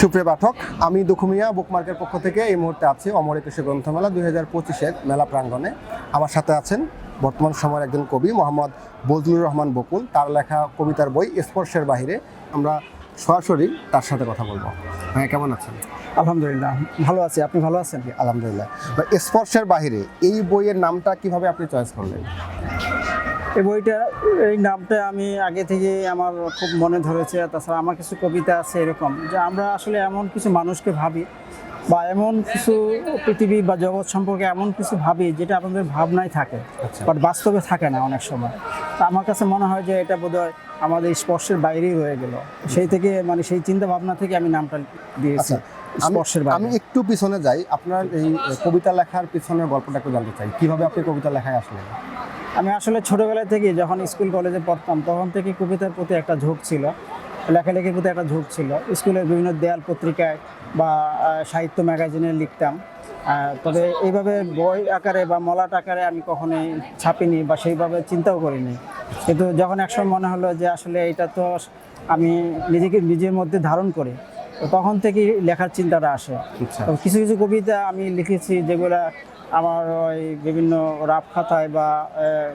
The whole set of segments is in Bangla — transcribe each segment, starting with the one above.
সুপ্রিয় পাঠক আমি দুখুমিয়া বুকমার্কের পক্ষ থেকে এই মুহূর্তে আছি অমর একুশে গ্রন্থমেলা দুই হাজার পঁচিশের মেলা প্রাঙ্গণে। আমার সাথে আছেন বর্তমান সময়ের একজন কবি মোহাম্মদ বজলুর রহমান বকুল। তার লেখা কবিতার বই স্পর্শের বাইরে আমরা সরাসরি তার সাথে কথা বলব। হ্যাঁ কেমন আছেন? আলহামদুলিল্লাহ ভালো আছি। আপনি ভালো আছেন? আলহামদুলিল্লাহ। স্পর্শের বাইরে এই বইয়ের নামটা কীভাবে আপনি চয়েস করলেন? এই বইটা এই নামটা আমি আগে থেকে আমার খুব মনে ধরেছে। তাছাড়া আমার কিছু কবিতা আছে এরকম যে আমরা আসলে এমন কিছু মানুষকে ভাবি বা এমন কিছু পৃথিবী বা জগৎ সম্পর্কে এমন কিছু ভাবি যেটা আমাদের ভাবনায় থাকে আচ্ছা। বাট বাস্তবে থাকে না অনেক সময়। তা আমার কাছে মনে হয় যে এটা বোধহয় আমাদের স্পর্শের বাইরেই রয়ে গেল। সেই থেকে মানে সেই চিন্তা ভাবনা থেকে আমি নামটা দিয়েছি আচ্ছা আমি- স্পর্শের আমি একটু পিছনে যাই। আপনার এই কবিতা লেখার পিছনের গল্পটা একটু জানতে চাই। কীভাবে আপনি কবিতা লেখায় আসলেন? আমি আসলে ছোটবেলা থেকে যখন স্কুল কলেজে পড়তাম তখন থেকে কবিতার প্রতি একটা ঝোঁক ছিল লেখালেখির প্রতি একটা ঝোঁক ছিল। স্কুলের বিভিন্ন দেয়াল পত্রিকায় বা সাহিত্য ম্যাগাজিনে লিখতাম। তবে এইভাবে বই আকারে বা মলাট আকারে আমি কখনোই ছাপিনি বা সেইভাবে চিন্তাও করিনি। কিন্তু যখন একসময় মনে হলো যে আসলে এটা তো আমি নিজেকে নিজের মধ্যে ধারণ করি তখন থেকেই লেখার চিন্তাটা আসে। আচ্ছা। কিছু কিছু কবিতা আমি লিখেছি যেগুলা আমার ওই বিভিন্ন রাপ খাতায় বা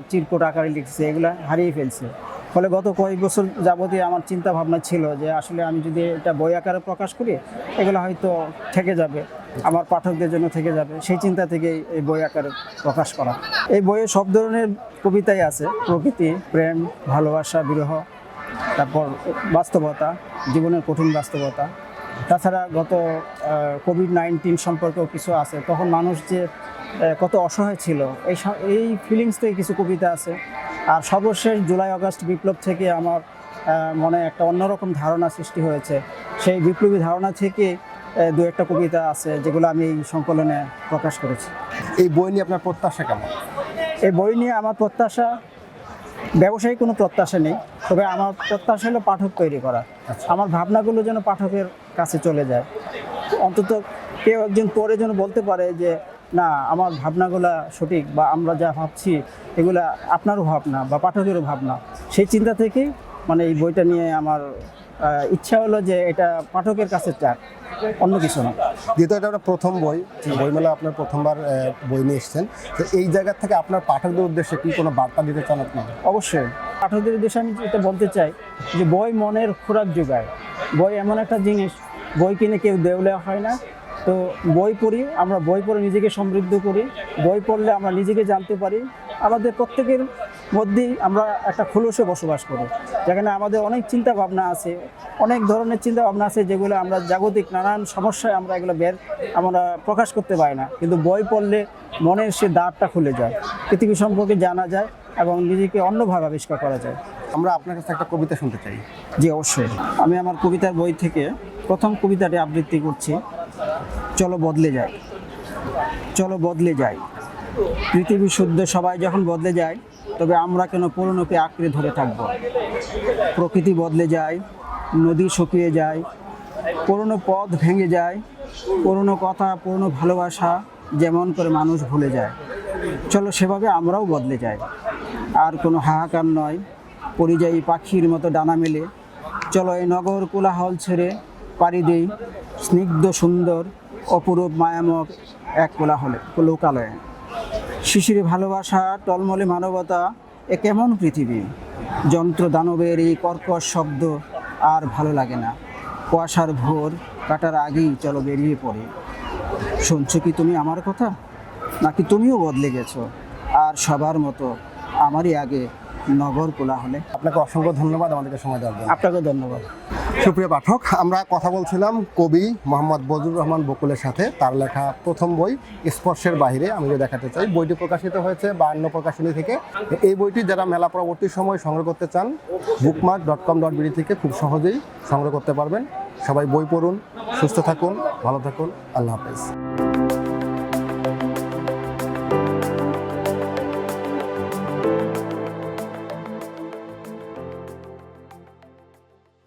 চিরকুট আকারে লিখছে, এগুলো হারিয়ে ফেলছে। ফলে গত কয়েক বছর যাবতীয় আমার চিন্তা ভাবনা ছিল যে, আসলে আমি যদি এটা বই আকারে প্রকাশ করি, এগুলো হয়তো থেকে যাবে, আমার পাঠকদের জন্য থেকে যাবে। সেই চিন্তা থেকেই এই বই আকারে প্রকাশ করা। এই বইয়ে সব ধরনের কবিতাই আছে, প্রকৃতি, প্রেম, ভালোবাসা, বিরহ, তারপর বাস্তবতা, জীবনের কঠিন বাস্তবতা। তাছাড়া গত কোভিড নাইন্টিন সম্পর্কেও কিছু আছে। তখন মানুষ যে কত অসহায় ছিল। এই এই ফিলিংস থেকে কিছু কবিতা আছে। আর সর্বশেষ জুলাই আগস্ট বিপ্লব থেকে আমার মনে একটা অন্যরকম ধারণা সৃষ্টি হয়েছে। সেই বিপ্লবী ধারণা থেকে দু একটা কবিতা আছে যেগুলো আমি এই সংকলনে প্রকাশ করেছি। এই বই নিয়ে আপনার প্রত্যাশা কেমন? এই বই নিয়ে আমার প্রত্যাশা ব্যবসায়িক কোনো প্রত্যাশা নেই তবে আমার প্রত্যাশা হলো পাঠক তৈরি করা। আচ্ছা। আমার ভাবনাগুলো যেন পাঠকের কাছে চলে যায়। অন্তত কেউ একজন পরে যেন বলতে পারে যে না আমার ভাবনাগুলা সঠিক বা আমরা যা ভাবছি এগুলা আপনারও ভাবনা বা পাঠকেরও ভাবনা। সেই চিন্তা থেকেই মানে এই বইটা নিয়ে আমার ইচ্ছা হলো যে এটা পাঠকের কাছে চাক অন্য কিছু না। যেহেতু এটা আপনার প্রথম বই বইমেলা আপনার প্রথমবার বই নিয়ে এসছেন তো এই জায়গা থেকে আপনার পাঠকদের উদ্দেশ্যে কি কোনো বার্তা দিতে চান আপনি? অবশ্যই। পাঠকদের উদ্দেশ্যে আমি এটা বলতে চাই যে বই মনের খোরাক যোগায়। বই এমন একটা জিনিস বই কিনে কেউ দেউলে হয় না তো বই পড়ি আমরা বই পড়ে নিজেকে সমৃদ্ধ করি। বই পড়লে আমরা নিজেকে জানতে পারি। আমাদের প্রত্যেকের মধ্যেই আমরা একটা খোলসে বসবাস করি। যেখানে আমাদের অনেক চিন্তা ভাবনা আছে অনেক ধরনের চিন্তা ভাবনা আছে যেগুলো আমরা জাগতিক নানান সমস্যায় আমরা এগুলো বের আমরা প্রকাশ করতে পারি না। কিন্তু বই পড়লে মনের সে দ্বারটা খুলে যায় পৃথিবী সম্পর্কে জানা যায় এবং নিজেকে অন্যভাবে আবিষ্কার করা যায়। আমরা আপনার কাছে একটা কবিতা শুনতে চাই। জি অবশ্যই। আমি আমার কবিতার বই থেকে প্রথম কবিতাটি আবৃত্তি করছি। চলো বদলে যাই। চলো বদলে যাই। পৃথিবী শুদ্ধ সবাই যখন বদলে যায়, তবে আমরা কেন পুরনোকে আঁকড়ে ধরে থাকব? প্রকৃতি বদলে যায়, নদী শুকিয়ে যায়, পুরনো পথ ভেঙে যায়, পুরনো কথা, পুরনো ভালোবাসা যেমন করে মানুষ ভুলে যায়। চলো সেভাবে আমরাও বদলে যাই। আর কোনো হাহাকার নয়, পরিযায়ী পাখির মতো ডানা মেলে। চলো এই নগর কোলাহল ছেড়ে পাড়ি দেই, স্নিগ্ধ সুন্দর অপরূপ মায়ামক এক কোলাহলে লোকালয়ে। শিশিরে ভালোবাসা টলমলে মানবতা এ কেমন পৃথিবী? যন্ত্র দানবের এই কর্কশ শব্দ আর ভালো লাগে না। কুয়াশার ভোর কাটার আগেই চলো বেরিয়ে পড়ে। শুনছো কি তুমি আমার কথা? নাকি তুমিও বদলে গেছো? আর সবার মতো আমারই আগে নগর কোলাহলে। আপনাকে অসংখ্য ধন্যবাদ আমাদেরকে সময় দেওয়ার জন্য। আপনাকে ধন্যবাদ। সুপ্রিয় পাঠক, আমরা কথা বলছিলাম কবি মোহাম্মদ বজুর রহমান বকুলের সাথে। তার লেখা প্রথম বই, স্পর্শের বাহিরে, আমি যে দেখাতে চাই, বইটি প্রকাশিত হয়েছে বা অন্য প্রকাশনী থেকে। এই বইটি যারা মেলা পরবর্তী সময় সংগ্রহ করতে চান bookmark dot com dot BD থেকে খুব সহজেই সংগ্রহ করতে পারবেন। সবাই বই পড়ুন, সুস্থ থাকুন, ভালো থাকুন, আল্লাহ হাফেজ।